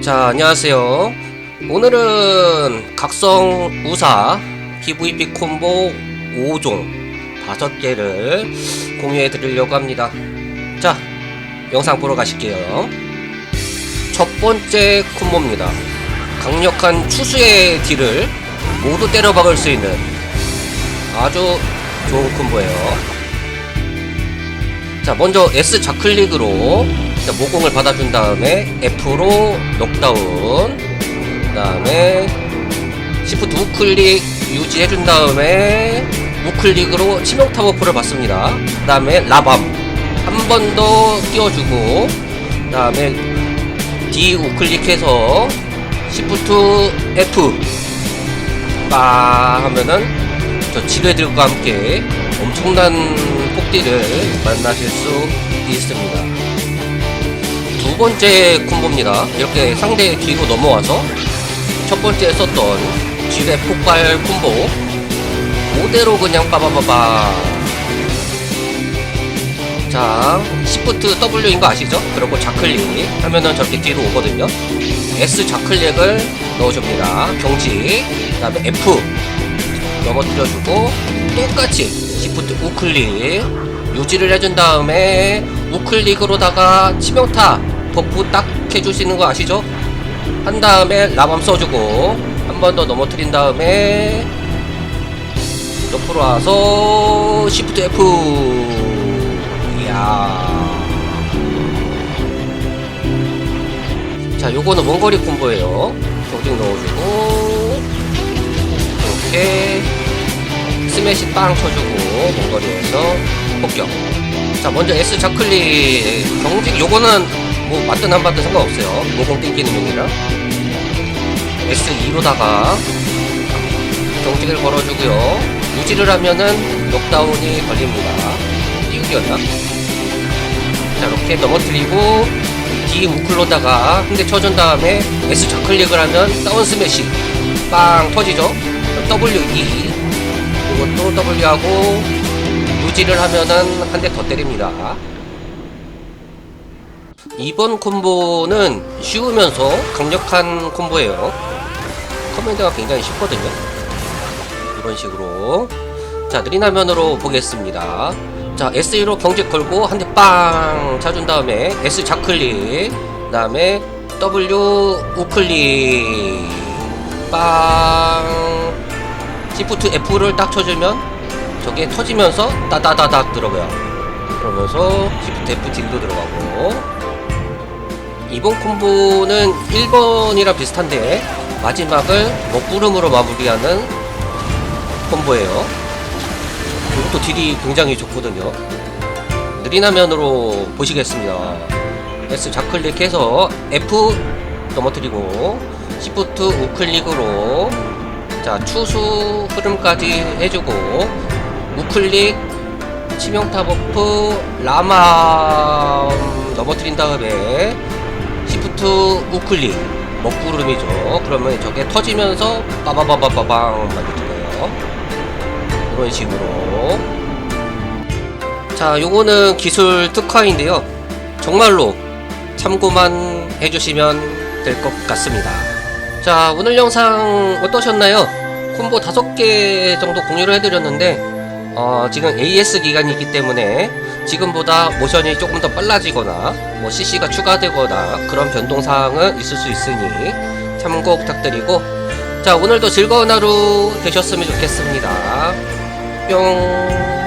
자, 안녕하세요. 오늘은 각성 우사 PVP 콤보 5종 5개를 공유해 드리려고 합니다. 자, 영상 보러 가실게요. 첫 번째 콤보입니다. 강력한 추수의 딜을 모두 때려 박을 수 있는 아주 좋은 콤보예요. 자, 먼저 S 좌클릭으로 자, 모공을 받아준 다음에 F로 넉다운 그 다음에 시프트 우클릭 유지해준 다음에 우클릭으로 치명타 버프를 받습니다. 그 다음에 라밤 한 번 더 띄워주고 그 다음에 D 우클릭해서 시프트 F. 빠 하면은 저 지뢰들과 함께 엄청난 폭딜을 만나실 수 있습니다 두 번째 콤보입니다. 이렇게 상대 뒤로 넘어와서 첫 번째 썼던 지뢰 폭발 콤보 그대로 그냥 빠바바바 자 시프트 W인 거 아시죠? 그리고 좌클릭 하면은 저렇게 뒤로 오거든요. S 좌클릭을 넣어줍니다. 경직 그 다음에 F 넘어뜨려주고 똑같이 시프트 우클릭 유지를 해준 다음에 우클릭으로다가 치명타 버프 딱 해주시는 거 아시죠? 한 다음에 라밤 써주고 한 번 더 넘어뜨린 다음에 옆으로 와서 시프트 F. 이야. 자 요거는 원거리 콤보예요. 경직 넣어주고 이렇게 스매시 빵 쳐주고 원거리에서 폭격. 자 먼저 S 좌클릭 경직 요거는 뭐 맞든 안 맞든 상관없어요. 모공 땡기는 용이라. S2로다가 경직을 걸어주고요. 유지를 하면은 넉다운이 걸립니다. 띄우기였나? 자 이렇게 넘어뜨리고 D 우클로다가 한대 쳐준 다음에 S 좌클릭을 하면 다운 스매시. 빵 터지죠? W2 이것도 W 하고 유지를 하면은 한 대 더 때립니다 이번 콤보는 쉬우면서 강력한 콤보예요. 커맨드가 굉장히 쉽거든요. 이런 식으로. 자 느린 화면으로 보겠습니다. 자 S2로 경직 걸고 한 대 빵 차준 다음에 S 좌클릭 그 다음에 W 우클릭 빵. 시프트 F를 딱 쳐주면 저게 터지면서 따다다닥 들어가요. 그러면서 시프트 F 딜도 들어가고 이번 콤보는 1번이랑 비슷한데 마지막을 먹구름으로 마무리하는 콤보예요. 이것도 딜이 굉장히 좋거든요. 느린 화면으로 보시겠습니다. S 좌클릭해서 F 넘어뜨리고 시프트 우클릭으로 자 추수 흐름까지 해주고 우클릭 치명타 버프 라마 넘어뜨린 다음에 시프트 우클릭. 먹구름이죠. 그러면 저게 터지면서 빠바바바바방 만들어요. 이런 식으로. 자 요거는 기술 특화인데요. 정말로 참고만 해주시면 될 것 같습니다. 자 오늘 영상 어떠셨나요? 콤보 5개 정도 공유를 해드렸는데 어, 지금 AS 기간이기 때문에 지금보다 모션이 조금 더 빨라지거나 뭐 CC가 추가되거나 그런 변동사항은 있을 수 있으니 참고 부탁드리고. 자 오늘도 즐거운 하루 되셨으면 좋겠습니다. 뿅